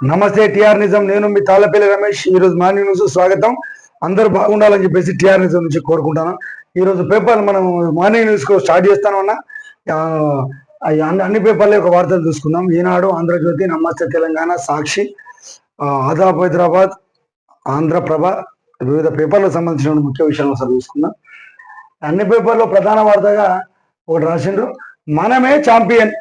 నమస్తే టిఆర్ నిజం. నేను మీ తాళ్ళపల్లి రమేష్. ఈ రోజు మార్నింగ్ న్యూస్ స్వాగతం. అందరూ బాగుండాలని చెప్పేసి టిఆర్ నిజం నుంచి కోరుకుంటాను. ఈ రోజు పేపర్ మనం మార్నింగ్ న్యూస్ స్టార్ట్ చేస్తాను అన్న. అన్ని అన్ని పేపర్లో ఒక వార్తలు చూసుకుందాం. ఈనాడు ఆంధ్రజ్యోతి నమస్తే తెలంగాణ సాక్షి ఆ, ఆదాబ్ హైదరాబాద్ ఆంధ్రప్రభ వివిధ పేపర్లకు సంబంధించిన ముఖ్య విషయాలను ఒకసారి చూసుకుందాం. అన్ని పేపర్లో ప్రధాన వార్తగా ఒకటి రాసిండ్రు. మనమే ఛాంపియన్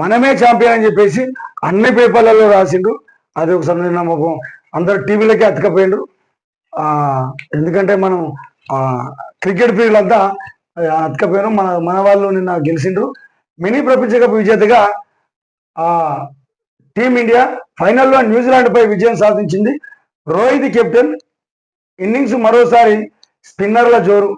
మనమే ఛాంపియన్ అని చెప్పేసి అన్ని పేపర్లలో రాసిండు. అది ఒకసారి సందర్భం మాకు అందరు టీవీలకే అతకపోయిండ్రు. ఎందుకంటే మనం క్రికెట్ ప్రియులంతా అతకపోయారు మన మన వాళ్ళు నిన్న గెలిచిండ్రు మినీ ప్రపంచ కప్ విజేతగా టీమిండియా ఫైనల్లో న్యూజిలాండ్పై విజయం సాధించింది. రోహిత్ కెప్టెన్ ఇన్నింగ్స్ మరోసారి స్పిన్నర్ల జోరు.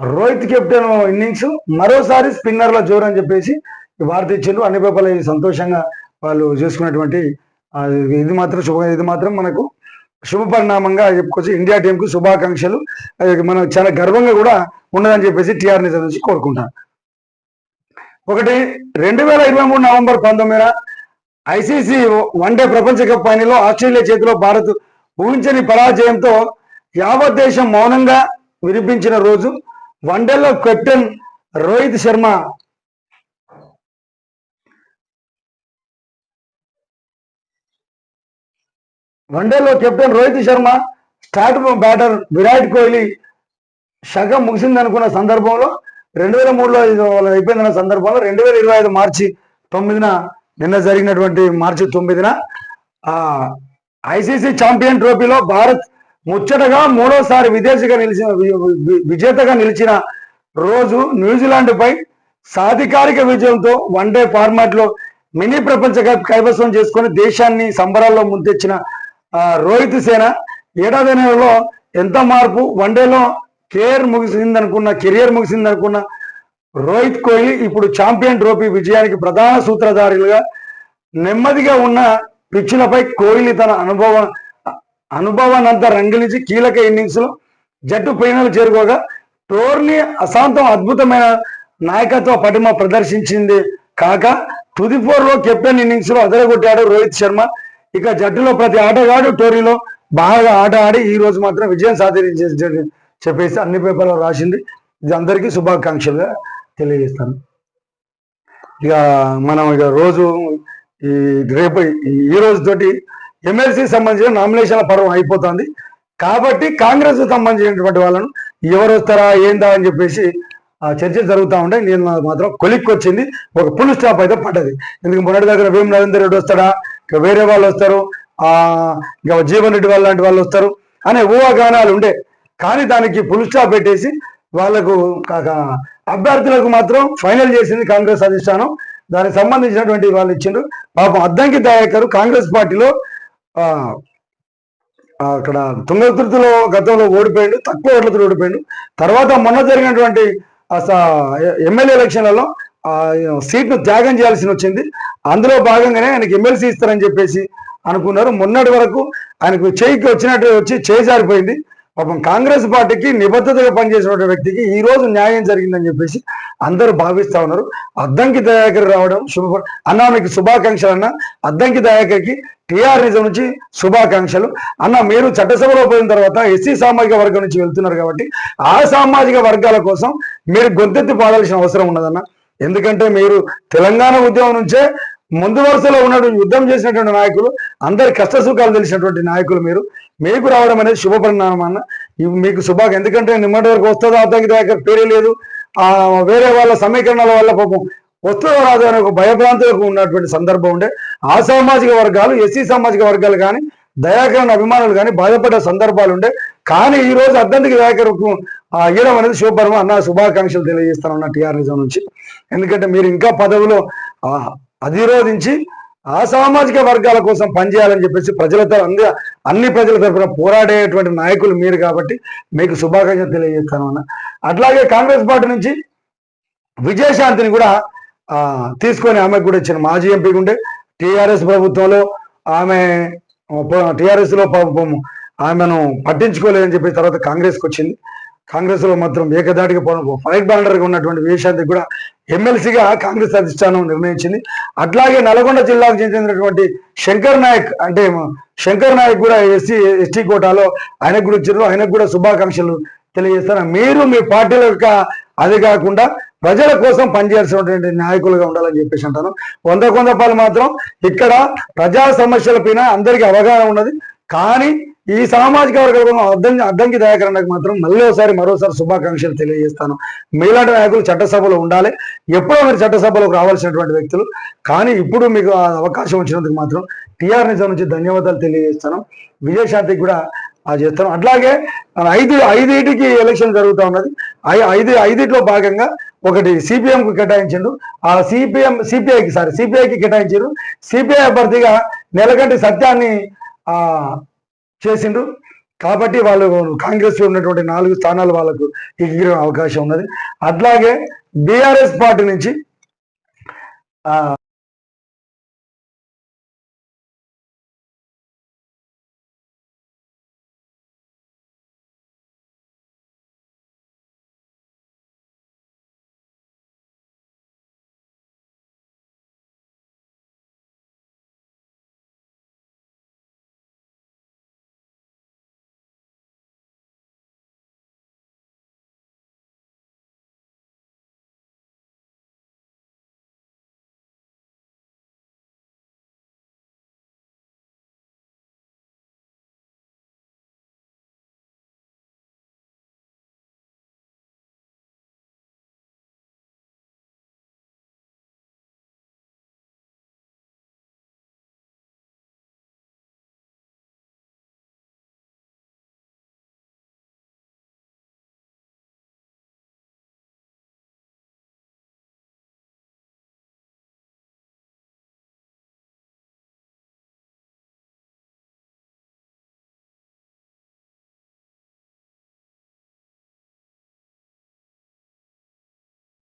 రోహిత్ కెప్టెన్ ఇన్నింగ్స్ మరోసారి స్పిన్నర్ల జోరు అని చెప్పేసి ఈ వార్త ఇచ్చిండ్రు అన్ని పేపర్లు సంతోషంగా వాళ్ళు చేసుకున్నటువంటి ఇది మాత్రం శుభ ఇది మాత్రం మనకు శుభ పరిణామంగా చెప్పుకోవచ్చు. ఇండియా టీంకు శుభాకాంక్షలు. అది మనం చాలా గర్వంగా కూడా ఉన్నదని చెప్పేసి టీఆర్ నిజం నుంచి కోరుకుంటాను ఒకటి రెండు వేల ఇరవై మూడు నవంబర్ పంతొమ్మిదిన ఐసీసీ వన్డే ప్రపంచ కప్ ఫైనల్లో ఆస్ట్రేలియా చేతిలో భారత్ ఊహించని పరాజయంతో యావత్ దేశం మౌనంగా వినిపించిన రోజు. వన్డేలో కెప్టెన్ రోహిత్ శర్మ. వన్డేలో captain Rohit Sharma start batter Virat Kohli. సగం ముగిసింది అనుకున్న సందర్భంలో రెండు వేల మూడులో అయిపోయిందన్న సందర్భంలో రెండు వేల ఇరవై ఐదు మార్చి తొమ్మిదిన నిన్న జరిగినటువంటి మార్చి తొమ్మిదిన ఐసీసీ ఛాంపియన్ ట్రోఫీలో భారత్ ముచ్చటగా మూడోసారి విదేశీగా నిలిచిన విజేతగా నిలిచిన రోజు న్యూజిలాండ్ పై సాధికారిక విజయంతో వన్డే ఫార్మాట్లో మినీ ప్రపంచ కప్ కైవసం చేసుకుని దేశాన్ని సంబరాల్లో ముందెచ్చిన రోహిత్ సేన ఏడాది నెలలో ఎంత మార్పు? వన్డేలో కెరియర్ ముగిసిందనుకున్న కెరియర్ ముగిసిందనుకున్న రోహిత్ కోహ్లీ ఇప్పుడు ఛాంపియన్ ట్రోఫీ విజయానికి ప్రధాన సూత్రధారులుగా నెమ్మదిగా ఉన్న పిచ్చులపై కోహ్లీ తన అనుభవం అనుభవాన్నంతా రంగిలించి కీలక ఇన్నింగ్స్లో జట్టు ఫైనల్ చేరుకోగా టోర్నీ అశాంతం అద్భుతమైన నాయకత్వ పటిమ ప్రదర్శించింది కాక తుది ఫోర్లో కెప్టెన్ ఇన్నింగ్స్లో అదరగొట్టాడు రోహిత్ శర్మ. ఇక జట్టులో ప్రతి ఆటగాడు టోర్నీలో బాగా ఆట ఆడి ఈ రోజు మాత్రం విజయం సాధించి చెప్పేసి అన్ని పేపర్లో రాసింది. ఇది అందరికీ శుభాకాంక్షలుగా తెలియజేస్తాను. ఇక మనం ఇక రోజు ఈ రేపు ఈ- ఈ రోజు తోటి ఎమ్మెల్సీ సంబంధించిన నామినేషన్ల పర్వం అయిపోతుంది. కాబట్టి కాంగ్రెస్ సంబంధించినటువంటి వాళ్ళను ఎవరు వస్తారా ఏందా అని చెప్పేసి ఆ చర్చలు జరుగుతూ ఉంటాయి నేను నాకు మాత్రం కొలిక్కి వచ్చింది ఒక పుల్ స్టాప్ అయితే పడ్డది. ఎందుకు మొన్నటి దగ్గర వేం నరేందర్ రెడ్డి వస్తాడా? ఇక వేరే వాళ్ళు వస్తారు. ఇంకా ఇక జీవన్ రెడ్డి వాళ్ళు లాంటి వాళ్ళు వస్తారు. అనే ఊహాగానాలు ఉండే. కానీ దానికి పుల్ స్టాప్ పెట్టేసి వాళ్ళకు కాక అభ్యర్థులకు మాత్రం ఫైనల్ చేసింది కాంగ్రెస్ అధిష్టానం. దానికి సంబంధించినటువంటి వాళ్ళు ఇచ్చిండ్రు. పాపం అద్దంకి దయాకర్ కాంగ్రెస్ పార్టీలో అక్కడ తుంగతుర్తిలో గతంలో ఓడిపోయాడు తక్కువ ఓట్లతో ఓడిపోయాడు. తర్వాత మొన్న జరిగినటువంటి ఎమ్మెల్యే ఎలక్షన్లలో ఆ సీట్ను త్యాగం చేయాల్సి వచ్చింది. అందులో భాగంగానే ఆయనకి ఎమ్మెల్సీ ఇస్తారని చెప్పేసి అనుకున్నారు. మొన్నటి వరకు ఆయనకు చేయికి వచ్చినట్టు వచ్చి చేయి జారిపోయింది. పాపం కాంగ్రెస్ పార్టీకి నిబద్ధతగా పనిచేసిన వ్యక్తికి ఈ రోజు న్యాయం జరిగిందని చెప్పేసి అందరూ భావిస్తా ఉన్నారు. అద్దంకి దయాకర్ రావడం శుభ అన్నా మీకు శుభాకాంక్షలు అన్న అద్దంకి దయాకర్కి టీఆర్ఎస్ నిజం నుంచి శుభాకాంక్షలు. అన్న మీరు చట్టసభలో పోయిన తర్వాత ఎస్సీ సామాజిక వర్గం నుంచి వెళ్తున్నారు కాబట్టి ఆ సామాజిక వర్గాల కోసం మీరు గొంతెత్తి పాడాల్సిన అవసరం ఉన్నదన్న. ఎందుకంటే మీరు తెలంగాణ ఉద్యమం నుంచే ముందు వరుసలో ఉన్నటువంటి యుద్ధం చేసినటువంటి నాయకులు అందరి కష్ట సుఖాలు తెలిసినటువంటి నాయకులు మీరు. మీకు రావడం అనేది శుభపరిణామం అన్న. మీకు శుభాక ఎందుకంటే నిమ్మటి వరకు వస్తుందో అతనికి దగ్గర పేరే లేదు. ఆ వేరే వాళ్ళ సమీకరణాల వల్ల పాపం వస్తుందో రాదో అనే ఒక భయభ్రాంతులకు ఉన్నటువంటి సందర్భం ఉండే. ఆ సామాజిక వర్గాలు ఎస్సీ సామాజిక వర్గాలు కానీ దయాకరణ అభిమానులు కానీ బాధపడ్డ సందర్భాలు ఉండే. కానీ ఈ రోజు అద్దంతికి దయాకరకు ఆ ఇవ్వడం అనేది శుభపరమ అన్న శుభాకాంక్షలు తెలియజేస్తాను అన్న నిజం నుంచి. ఎందుకంటే మీరు ఇంకా పదవిలో అధిరోధించి ఆ సామాజిక వర్గాల కోసం పనిచేయాలని చెప్పేసి ప్రజలతో అంది అన్ని ప్రజల తరఫున పోరాడేటువంటి నాయకులు మీరు కాబట్టి మీకు శుభాకాంక్షలు తెలియజేస్తాను అన్న అట్లాగే కాంగ్రెస్ పార్టీ నుంచి విజయశాంతిని కూడా తీసుకొని ఆమెకు కూడా ఇచ్చిన మాజీ ఎంపీ ఉండే. టీఆర్ఎస్ ప్రభుత్వంలో ఆమె టీఆర్ఎస్లో పాపం ఆమెను పట్టించుకోలేదని చెప్పి తర్వాత కాంగ్రెస్కి వచ్చింది. కాంగ్రెస్లో మాత్రం ఏకదాటిగా పోవడం ఫైట్ బ్యానర్గా ఉన్నటువంటి విషయానికి కూడా ఎమ్మెల్సీగా కాంగ్రెస్ అధిష్టానం నిర్ణయించింది. అట్లాగే నల్గొండ జిల్లాకు చెందినటువంటి శంకర్ నాయక్ అంటే శంకర్ నాయక్ కూడా ఎస్సీ ఎస్టీ కోటాలో ఆయనకు కూడా ఇచ్చారు. ఆయనకు కూడా శుభాకాంక్షలు తెలియజేస్తాను. మీరు మీ పార్టీల యొక్క అది కాకుండా ప్రజల కోసం పనిచేయాల్సినటువంటి నాయకులుగా ఉండాలని చెప్పేసి అంటాను. వంద కొందపాలు మాత్రం ఇక్కడ ప్రజా సమస్యలపైన అందరికీ అవగాహన ఉన్నది. కానీ ఈ సామాజిక వర్గాల అర్థం అద్దంకి దయాకరణకు మాత్రం మళ్ళీ ఒకసారి మరోసారి శుభాకాంక్షలు తెలియజేస్తాను. మీలాంటి నాయకులు చట్టసభలో ఉండాలి. ఎప్పుడో మీరు చట్టసభలోకి రావాల్సినటువంటి వ్యక్తులు. కానీ ఇప్పుడు మీకు అవకాశం వచ్చినందుకు మాత్రం టీఆర్ నిజం నుంచి ధన్యవాదాలు తెలియజేస్తాను. విజయశాంతికి కూడా ఆ చేస్తాను. అట్లాగే ఐదు ఐదింటికి ఎలక్షన్ జరుగుతూ ఉన్నది. ఐ- ఐదు ఐదింటిలో భాగంగా ఒకటి సిపిఎం కు కేటాయించిండు ఆ సిపిఎం సిపిఐకి సారీ సిపిఐకి కేటాయించారు సిపిఐ అభ్యర్థిగా నెలకంటి సత్యాన్ని చేసిండు కాబట్టి వాళ్ళు కాంగ్రెస్ ఉన్నటువంటి నాలుగు స్థానాలు వాళ్ళకు ఎగిరే అవకాశం ఉన్నది. అట్లాగే బీఆర్ఎస్ పార్టీ నుంచి